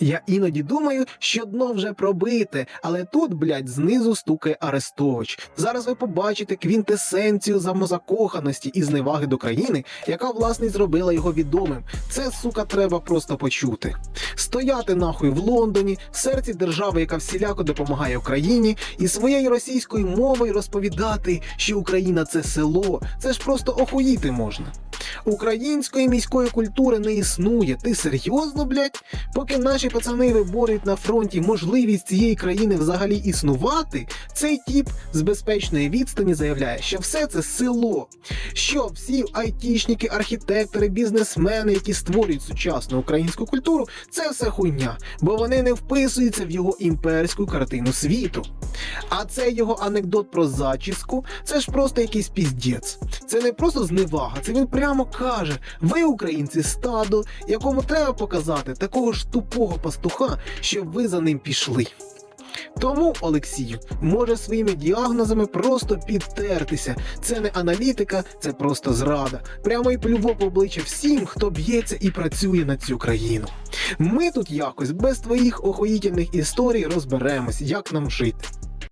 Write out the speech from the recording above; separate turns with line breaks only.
Я іноді думаю, що дно вже пробите, але тут, блядь, знизу стукає Арестович. Зараз ви побачите квінтесенцію самозакоханості і зневаги до країни, яка власне зробила його відомим. Це сука треба просто почути. Стояти нахуй в Лондоні, в серці держави, яка всіляко допомагає Україні, і своєю російською мовою розповідати, що Україна це село. Це ж просто охуїти можна. Української міської культури не існує. Ти серйозно, блядь? Поки наші пацани виборюють на фронті можливість цієї країни взагалі існувати, цей тіп з безпечної відстані заявляє, що все це село. Що всі айтішники, архітектори, бізнесмени, які створюють сучасну українську культуру, це все хуйня, бо вони не вписуються в його імперську картину світу. А цей його анекдот про зачіску це ж просто якийсь піздець. Це не просто зневага, це він прямо каже: ви, українці, стадо, якому треба показати такого ж тупого пастуха, щоб ви за ним пішли. Тому, Олексію, може своїми діагнозами просто підтертися. Це не аналітика, це просто зрада. Прямо і плювок в обличчя всім, хто б'ється і працює на цю країну. Ми тут якось без твоїх охуїтельних історій розберемось, як нам жити.